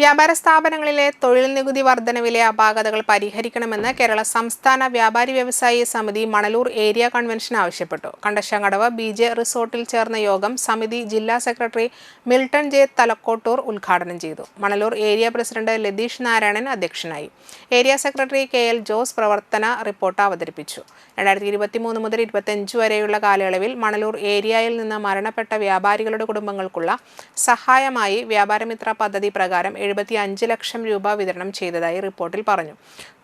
വ്യാപാര സ്ഥാപനങ്ങളിലെ തൊഴിൽ നികുതി വർധനവിലെ അപാകതകൾ പരിഹരിക്കണമെന്ന് കേരള സംസ്ഥാന വ്യാപാരി വ്യവസായി സമിതി മണലൂർ ഏരിയ കൺവെൻഷൻ ആവശ്യപ്പെട്ടു. കണ്ടശങ്കടവ് ബി ജെ റിസോർട്ടിൽ ചേർന്ന യോഗം സമിതി ജില്ലാ സെക്രട്ടറി മിൽട്ടൺ ജെ തലക്കോട്ടൂർ ഉദ്ഘാടനം ചെയ്തു. മണലൂർ ഏരിയ പ്രസിഡന്റ് ലതീഷ് നാരായണൻ അധ്യക്ഷനായി. Area secretary K L Jose പ്രവർത്തന റിപ്പോർട്ട് അവതരിപ്പിച്ചു. രണ്ടായിരത്തി ഇരുപത്തിമൂന്ന് മുതൽ ഇരുപത്തിയഞ്ച് വരെയുള്ള കാലയളവിൽ മണലൂർ ഏരിയയിൽ നിന്ന് മരണപ്പെട്ട വ്യാപാരികളുടെ കുടുംബങ്ങൾക്കുള്ള സഹായമായി വ്യാപാരമിത്ര പദ്ധതി പ്രകാരം എഴുപത്തി അഞ്ച് ലക്ഷം രൂപ വിതരണം ചെയ്തതായി റിപ്പോർട്ടിൽ പറഞ്ഞു.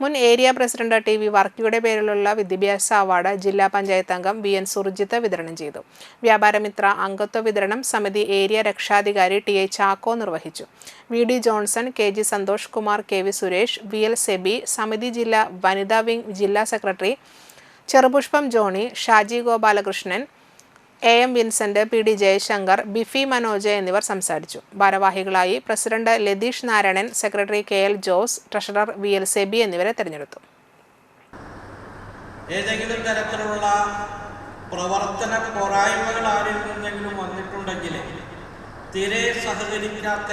മുൻ ഏരിയ പ്രസിഡന്റ് ടി വി വർക്കിയുടെ പേരിലുള്ള വിദ്യാഭ്യാസ അവാർഡ് ജില്ലാ പഞ്ചായത്ത് അംഗം വി എൻ സുർജിത്ത് വിതരണം ചെയ്തു. വ്യാപാരമിത്ര അംഗത്വ വിതരണം സമിതി ഏരിയ രക്ഷാധികാരി ടി എ ചാക്കോ നിർവഹിച്ചു. V D Johnson K G Santhosh Kumar K V Suresh V L Seby സമിതി ജില്ലാ വനിതാ വിംഗ് ജില്ലാ secretary Cherupushpam Johnny Shaji Gopalakrishnan A M Vincent P D Jayashankar Bifi Manoj എന്നിവർ സംസാരിച്ചു. ഭാരവാഹികളായി president Latheesh Narayanan secretary K L Jose treasurer V L Seby എന്നിവരെ തെരഞ്ഞെടുത്തു. ഏതെങ്കിലും തരത്തിലുള്ള പ്രവർത്തന പോരായ്മകൾ ആരിൽ നിന്നെങ്കിലും വന്നിട്ടുണ്ടെങ്കിൽ തീരെ സഹകരിക്കാത്ത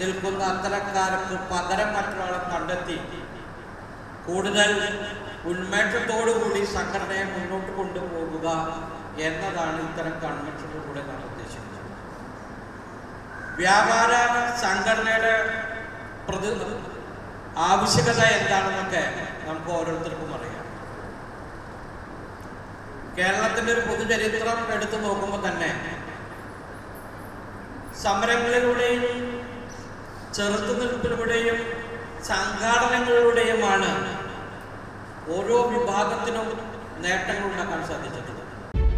നിൽക്കുന്ന അത്തരക്കാർക്ക് പകരം മറ്റൊരാളെ കണ്ടെത്തി കൂടുതൽ ഉന്മേഷത്തോടുകൂടി സംഘടനയെ മുന്നോട്ട് കൊണ്ടുപോകുക എന്നതാണ് ഇത്തരം കൺവെൻഷനിലൂടെ നാം ഉദ്ദേശിക്കുന്നത്. വ്യാപാര സംഘടനയുടെ പ്രതി ആവശ്യകത എന്താണെന്നൊക്കെ നമുക്ക് ഓരോരുത്തർക്കും അറിയാം. കേരളത്തിന്റെ ഒരു പൊതുചരിത്രം എടുത്തു നോക്കുമ്പോൾ തന്നെ സമരങ്ങളിലൂടെയും ചെറുത്തുനിൽപ്പിലൂടെയും സംഘാടനങ്ങളിലൂടെയുമാണ് ഓരോ വിഭാഗത്തിനും നേട്ടങ്ങൾ ഉണ്ടാക്കാൻ സാധിച്ചിട്ടുള്ളത്.